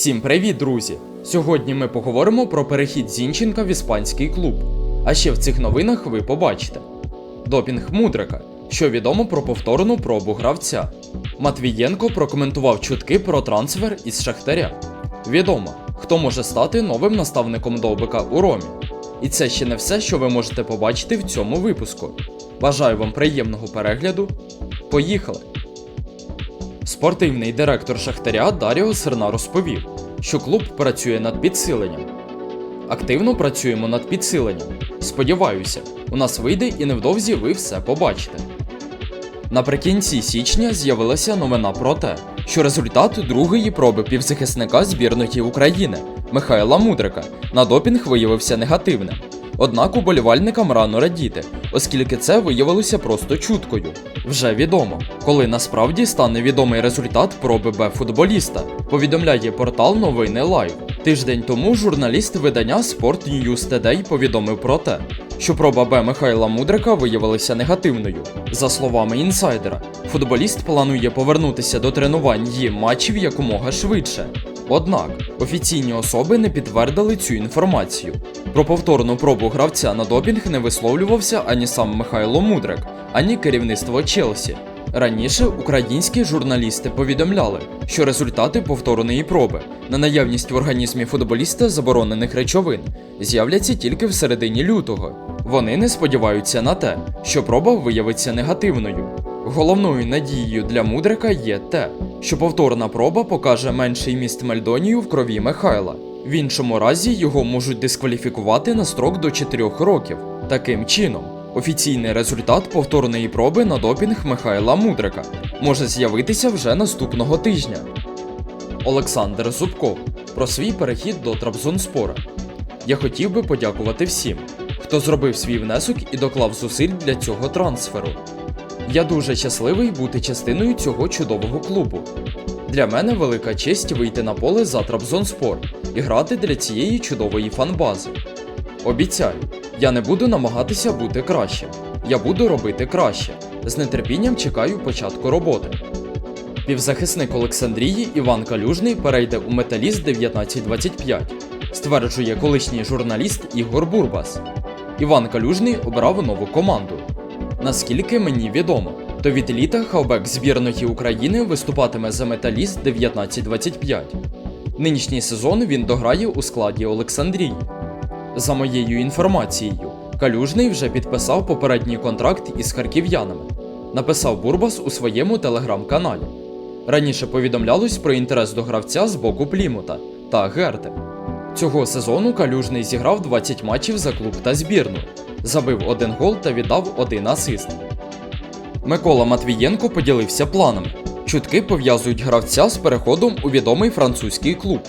Всім привіт, друзі! Сьогодні ми поговоримо про перехід Зінченка в іспанський клуб. А ще в цих новинах ви побачите: Допінг Мудрика, що відомо про повторну пробу гравця. Матвієнко прокоментував чутки про трансфер із Шахтаря. Відомо, хто може стати новим наставником Довбика у Ромі. І це ще не все, що ви можете побачити в цьому випуску. Бажаю вам приємного перегляду. Поїхали! Спортивний директор Шахтаря Даріо Серна розповів, що клуб працює над підсиленням. Активно працюємо над підсиленням. Сподіваюся, у нас вийде і невдовзі ви все побачите. Наприкінці січня з'явилася новина про те, що результат другої проби півзахисника збірної України Михайла Мудрика на допінг виявився негативним. Однак уболівальникам рано радіти, оскільки це виявилося просто чуткою. Вже відомо, коли насправді стане відомий результат проби Б футболіста, повідомляє портал Новини Лайв. Тиждень тому журналіст видання Sport News Today повідомив про те, що проба Б Михайла Мудрика виявилася негативною. За словами інсайдера, футболіст планує повернутися до тренувань і матчів якомога швидше. Однак офіційні особи не підтвердили цю інформацію. Про повторну пробу гравця на допінг не висловлювався ані сам Михайло Мудрик, ані керівництво Челсі. Раніше українські журналісти повідомляли, що результати повторної проби на наявність в організмі футболіста заборонених речовин з'являться тільки в середині лютого. Вони не сподіваються на те, що проба виявиться негативною. Головною надією для Мудрика є те, що повторна проба покаже менший міст мельдонію в крові Михайла. В іншому разі його можуть дискваліфікувати на строк до 4 років. Таким чином, офіційний результат повторної проби на допінг Михайла Мудрика може з'явитися вже наступного тижня. Олександр Зубков про свій перехід до Трабзонспора. Я хотів би подякувати всім, хто зробив свій внесок і доклав зусиль для цього трансферу. Я дуже щасливий бути частиною цього чудового клубу. Для мене велика честь вийти на поле за Трабзонспор і грати для цієї чудової фанбази. Обіцяю, я не буду намагатися бути кращим. Я буду робити краще. З нетерпінням чекаю початку роботи. Півзахисник Олександрії Іван Калюжний перейде у Металіст 1925, стверджує колишній журналіст Ігор Бурбас. Іван Калюжний обрав нову команду. Наскільки мені відомо, то від літа хавбек збірної України виступатиме за Металіст 1925. Нинішній сезон він дограє у складі Олександрії. За моєю інформацією, Калюжний вже підписав попередній контракт із харків'янами, написав Бурбас у своєму телеграм-каналі. Раніше повідомлялось про інтерес до гравця з боку Плімута та Герти. Цього сезону Калюжний зіграв 20 матчів за клуб та збірну, забив один гол та віддав один асист. Микола Матвієнко поділився планами. Чутки пов'язують гравця з переходом у відомий французький клуб.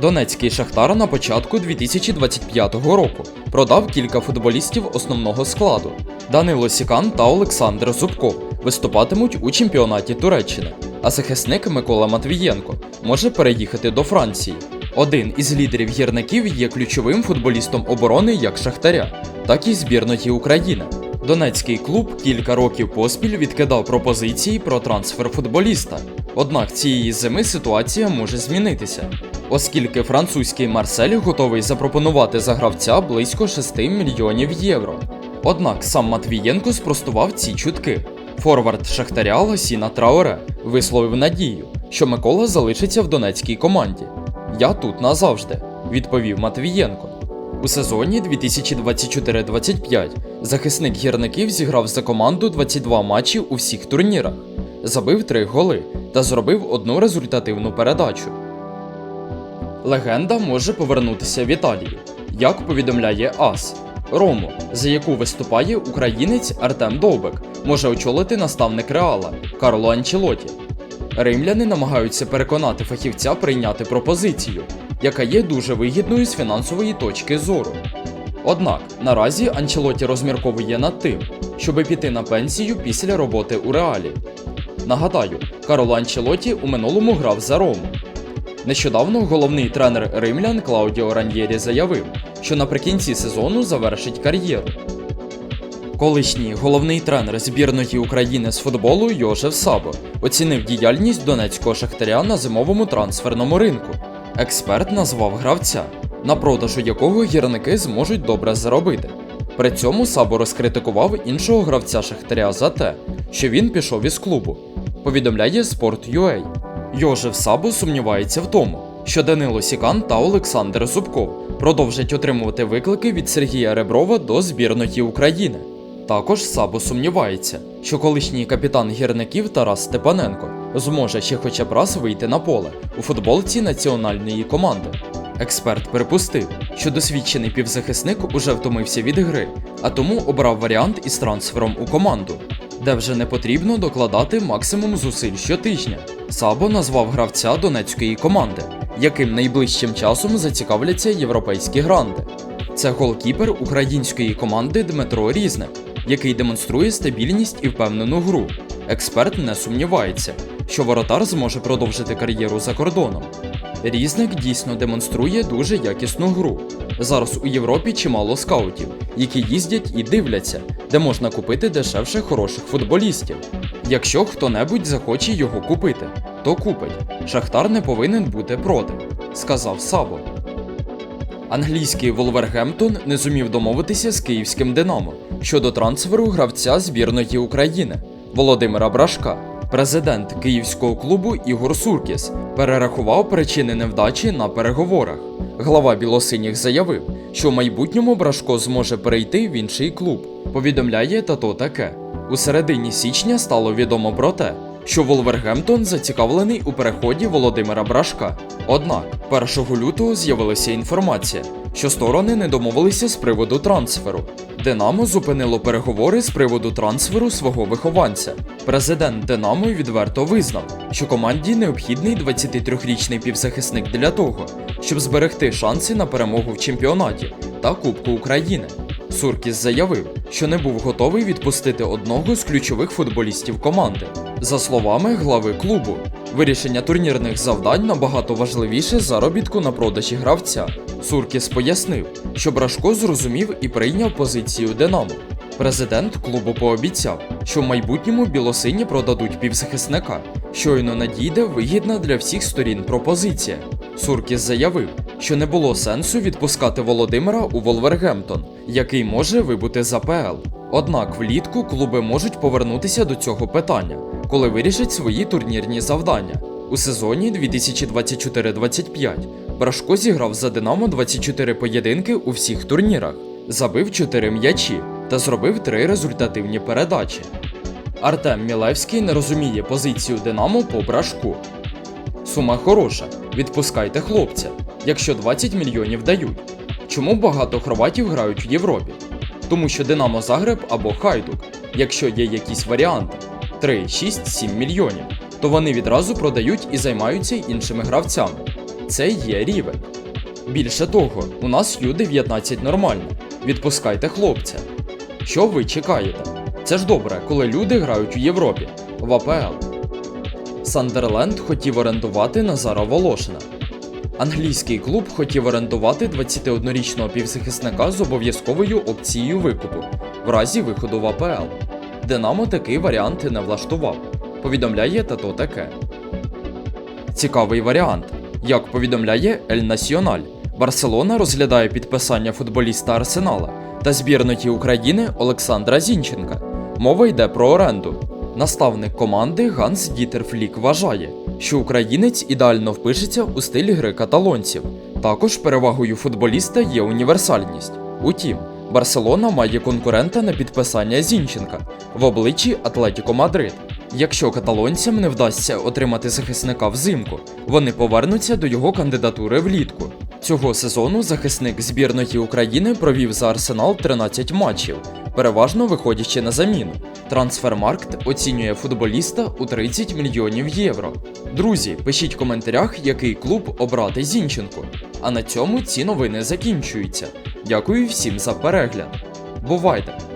Донецький Шахтар на початку 2025 року продав кілька футболістів основного складу. Данило Сікан та Олександр Зубков виступатимуть у чемпіонаті Туреччини, а захисник Микола Матвієнко може переїхати до Франції. Один із лідерів гірників є ключовим футболістом оборони як Шахтаря, так і збірної України. Донецький клуб кілька років поспіль відкидав пропозиції про трансфер футболіста. Однак цієї зими ситуація може змінитися, оскільки французький Марсель готовий запропонувати за гравця близько 6 мільйонів євро. Однак сам Матвієнко спростував ці чутки. Форвард Шахтаря Лосіна Траоре висловив надію, що Микола залишиться в донецькій команді. Я тут назавжди, відповів Матвієнко. У сезоні 2024-25 захисник гірників зіграв за команду 22 матчі у всіх турнірах, забив 3 голи та зробив одну результативну передачу. Легенда може повернутися в Італію, як повідомляє АС. Рому, за яку виступає українець Артем Довбек, може очолити наставник Реала Карло Анчелоті. Римляни намагаються переконати фахівця прийняти пропозицію, яка є дуже вигідною з фінансової точки зору. Однак наразі Анчелоті розмірковує над тим, щоби піти на пенсію після роботи у реалі. Нагадаю, Карло Анчелоті у минулому грав за Рому. Нещодавно головний тренер римлян Клаудіо Раньєрі заявив, що наприкінці сезону завершить кар'єру. Колишній головний тренер збірної України з футболу Йожев Сабо оцінив діяльність донецького шахтаря на зимовому трансферному ринку. Експерт назвав гравця, на продажу якого гірники зможуть добре заробити. При цьому Сабо розкритикував іншого гравця Шахтаря за те, що він пішов із клубу. Повідомляє Sport.ua. Йожев Сабо сумнівається в тому, що Данило Сікан та Олександр Зубков продовжать отримувати виклики від Сергія Реброва до збірної України. Також Сабо сумнівається, що колишній капітан гірників Тарас Степаненко зможе ще хоча б раз вийти на поле у футболці національної команди. Експерт припустив, що досвідчений півзахисник уже втомився від гри, а тому обрав варіант із трансфером у команду, де вже не потрібно докладати максимум зусиль щотижня. Сабо назвав гравця донецької команди, яким найближчим часом зацікавляться європейські гранди. Це голкіпер української команди Дмитро Різник, який демонструє стабільність і впевнену гру. Експерт не сумнівається, що воротар зможе продовжити кар'єру за кордоном. Різник дійсно демонструє дуже якісну гру. Зараз у Європі чимало скаутів, які їздять і дивляться, де можна купити дешевше хороших футболістів. Якщо хто-небудь захоче його купити, то купить. Шахтар не повинен бути проти, сказав Сабо. Англійський Волвергемптон не зумів домовитися з київським Динамо щодо трансферу гравця збірної України Володимира Брашка. Президент київського клубу Ігор Суркіс перерахував причини невдачі на переговорах. Глава білосиніх заявив, що в майбутньому Брашко зможе перейти в інший клуб. Повідомляє тато таке. У середині січня стало відомо про те, що Волвергемптон зацікавлений у переході Володимира Брашка. Однак 1 лютого з'явилася інформація, що сторони не домовилися з приводу трансферу. Динамо зупинило переговори з приводу трансферу свого вихованця. Президент Динамо відверто визнав, що команді необхідний 23-річний півзахисник для того, щоб зберегти шанси на перемогу в чемпіонаті та Кубку України. Суркіс заявив, що не був готовий відпустити одного з ключових футболістів команди. За словами глави клубу, вирішення турнірних завдань набагато важливіше заробітку на продажі гравця. Суркіс пояснив, що Брашко зрозумів і прийняв позицію Динамо. Президент клубу пообіцяв, що в майбутньому білосині продадуть півзахисника. Щойно надійде вигідна для всіх сторін пропозиція. Суркіс заявив, що не було сенсу відпускати Володимира у Волвергемптон, який може вибути з АПЛ. Однак влітку клуби можуть повернутися до цього питання, коли вирішать свої турнірні завдання. У сезоні 2024-25 Брашко зіграв за Динамо 24 поєдинки у всіх турнірах, забив 4 м'ячі та зробив 3 результативні передачі. Артем Мілевський не розуміє позицію Динамо по брашку. Сума хороша, відпускайте хлопця, якщо 20 мільйонів дають. Чому багато хорватів грають в Європі? Тому що Динамо Загреб або Хайдук, якщо є якісь варіанти 3, 6, 7 мільйонів, то вони відразу продають і займаються іншими гравцями. Це є рівень. Більше того, у нас Ю-19 нормально. Відпускайте хлопця. Що ви чекаєте? Це ж добре, коли люди грають у Європі, в АПЛ. Сандерленд хотів орендувати Назара Волошина. Англійський клуб хотів орендувати 21-річного півзахисника з обов'язковою опцією викупу в разі виходу в АПЛ. Динамо такий варіант не влаштував. Повідомляє тато таке. Цікавий варіант. Як повідомляє Ель Національ, Барселона розглядає підписання футболіста Арсенала та збірної України Олександра Зінченка. Мова йде про оренду. Наставник команди Ганс Дітер Флік вважає, що українець ідеально впишеться у стиль гри каталонців. Також перевагою футболіста є універсальність. Утім, Барселона має конкурента на підписання Зінченка в обличчі Атлетіко Мадрид. Якщо каталонцям не вдасться отримати захисника взимку, вони повернуться до його кандидатури влітку. Цього сезону захисник збірної України провів за Арсенал 13 матчів, переважно виходячи на заміну. Трансфермаркт оцінює футболіста у 30 мільйонів євро. Друзі, пишіть в коментарях, який клуб обрати Зінченку. А на цьому ці новини закінчуються. Дякую всім за перегляд. Бувайте!